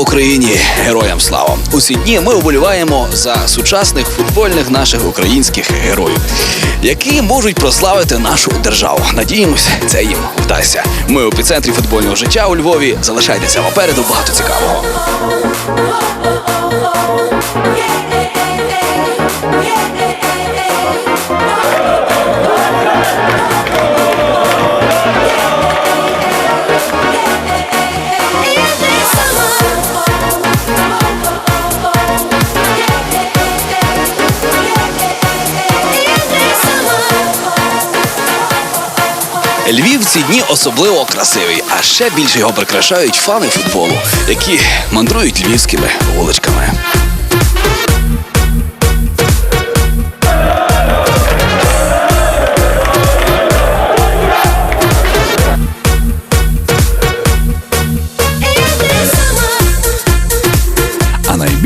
Україні! Героям слава! У ці дні ми вболіваємо за сучасних футбольних наших українських героїв, які можуть прославити нашу державу. Надіємося, це їм вдасться. Ми у епіцентрі футбольного життя у Львові. Залишайтеся попереду багато цікавого. Львів ці дні особливо красивий, а ще більше його прикрашають фани футболу, які мандрують львівськими вуличками.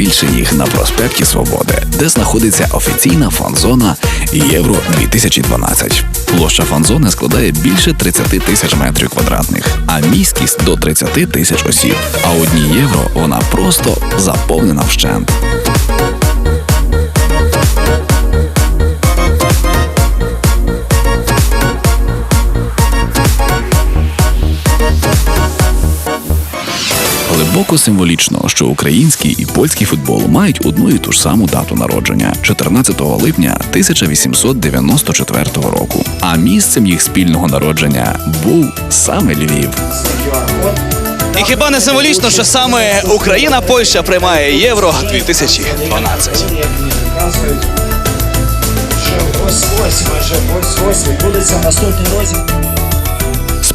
А найбільше їх на проспекті Свободи, де знаходиться офіційна фан-зона Євро 2012. Площа фан-зони складає більше 30 тисяч метрів квадратних, а міськість до 30 тисяч осіб. А одні євро вона просто заповнена вщент. Глибоко символічно, що український і польський футбол мають одну і ту ж саму дату народження 14 липня 1894 року. А місцем їх спільного народження був саме Львів. І хіба не символічно, що саме Україна Польща приймає євро 2012? Показують, що ось ось майже ось ось відбудеться наступний розділ.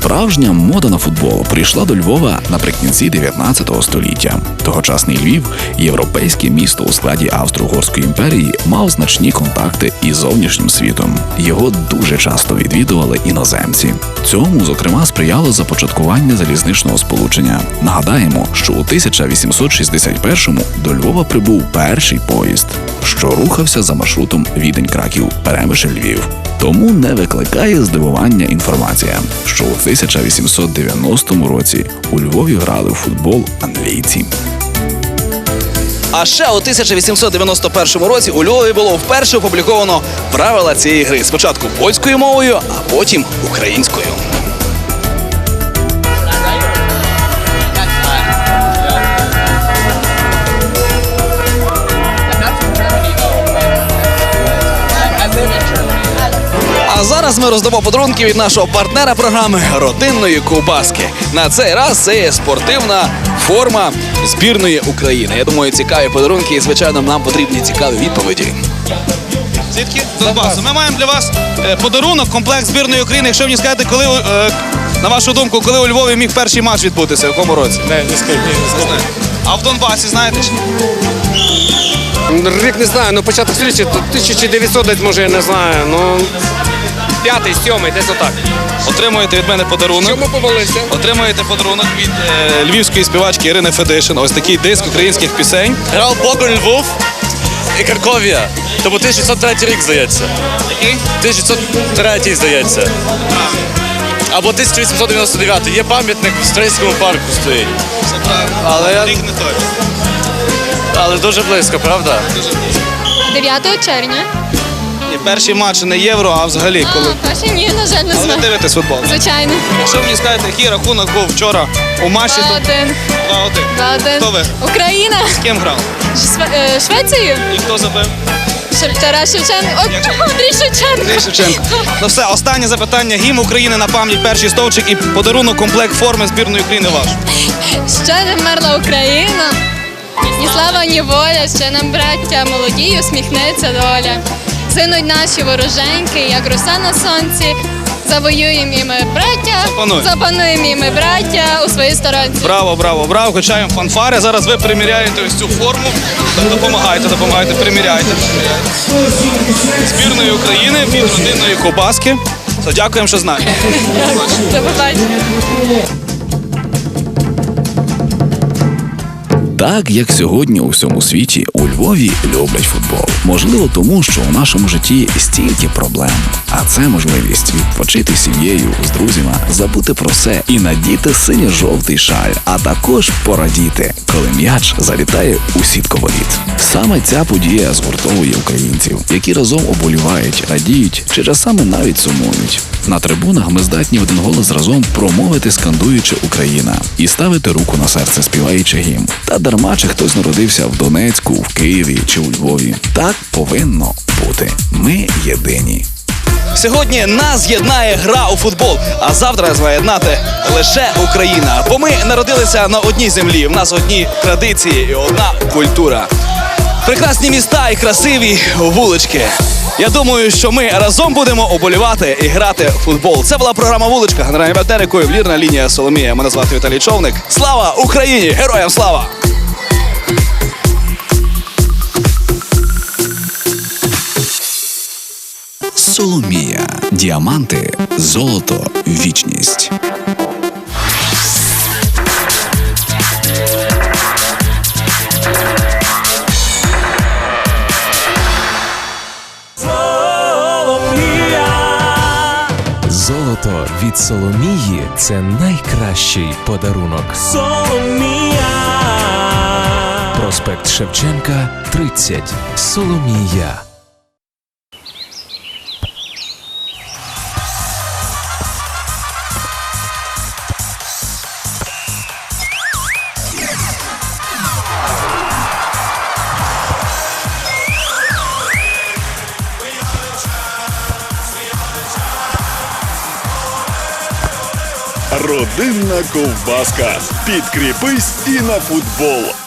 Справжня мода на футбол прийшла до Львова наприкінці 19 століття. Тогочасний Львів, європейське місто у складі Австро-Угорської імперії, мав значні контакти із зовнішнім світом. Його дуже часто відвідували іноземці. Цьому, зокрема, сприяло започаткування залізничного сполучення. Нагадаємо, що у 1861-му до Львова прибув перший поїзд, що рухався за маршрутом Відень-Краків, Перемишль Львів. Тому не викликає здивування інформація, що у 1890 році у Львові грали в футбол англійці. А ще у 1891 році у Львові було вперше опубліковано правила цієї гри. Спочатку польською мовою, а потім українською. Зараз ми роздамо подарунки від нашого партнера програми родинної ковбаски. На цей раз це є спортивна форма збірної України. Я думаю, цікаві подарунки і, звичайно, нам потрібні цікаві відповіді. Звідки? Донбасу. Ми маємо для вас е, подарунок, комплект збірної України. Якщо мені скажете, коли, е, на вашу думку, коли у Львові міг перший матч відбутися, в якому році? Не, не скажу, ні, не скажу. А в Донбасі знаєте? чи ні? Рік не знаю, ну початок то 1900 десь може, я не знаю, ну п'ятий, сьомий, десь отак. Отримуєте від мене подарунок. Чому помолився? Отримуєте подарунок від е, львівської співачки Ірини Федишин. Ось такий диск українських пісень. Грав Богон Львов і Карковія. То був 1603 рік, здається. Який? 1603, здається. Або 1899. Є пам'ятник в Стрийському парку стоїть. Але я- Рік не той. Але дуже близько, правда? 9 червня. Перший матч не євро, а взагалі коли. А, перший ні, на жаль, не Але ви знаю. дивитесь футбол. Звичайно. Якщо мені скажете, який рахунок був вчора у матчі, то 2-1. 2-1. 2-1. Хто ви? Україна. З ким грав? Шве- е, Швецію. І хто забив? Тарас Шевченко. О? Андрій Шевченко. Андрій Шевченко. Ну все, останнє запитання. Гімн України на пам'ять, перший стовпчик і подарунок комплект форми збірної України ваш. Ще не вмерла Україна. Ні слава, ні воля, ще нам браття молоді, усміхнеться доля. Зинуть наші вороженьки, як роса на сонці. Завоюємо і ми браття, Запануємо. запануємо і ми браття у своїй сторонці. Браво, браво, браво. Качаємо фанфари. Зараз ви приміряєте ось цю форму. Допомагайте, допомагайте, приміряйте. Збірної України від родинної кобаски. Дякуємо, що знаєте. До побачення. Так як сьогодні у всьому світі у Львові люблять футбол. Можливо, тому що у нашому житті стільки проблем. А це можливість відпочити сім'єю, з друзями, забути про все і надіти синьо-жовтий шаль, а також порадіти, коли м'яч залітає у сітку воріт. Саме ця подія згуртовує українців, які разом оболівають, радіють чи часами навіть сумують. На трибунах ми здатні один голос разом промовити, скандуючи Україна, і ставити руку на серце, співаючи гімн. Та дарма чи хтось народився в Донецьку, в Києві чи у Львові. Так повинно бути. Ми єдині. Сьогодні нас єднає гра у футбол, а завтра має єднати лише Україна. Бо ми народилися на одній землі. В нас одні традиції і одна культура. Прекрасні міста і красиві вулички. Я думаю, що ми разом будемо оболівати і грати в футбол. Це була програма Вуличка. Генеральним партнерикою влірна лінія Соломія. Мене звати Віталій Човник. Слава Україні! Героям слава! Соломія. Діаманти, золото, вічність. Золото від Соломії це найкращий подарунок. Соломія. Проспект Шевченка, 30. Соломія. Родинна ковбаска. Підкріпись і на футбол.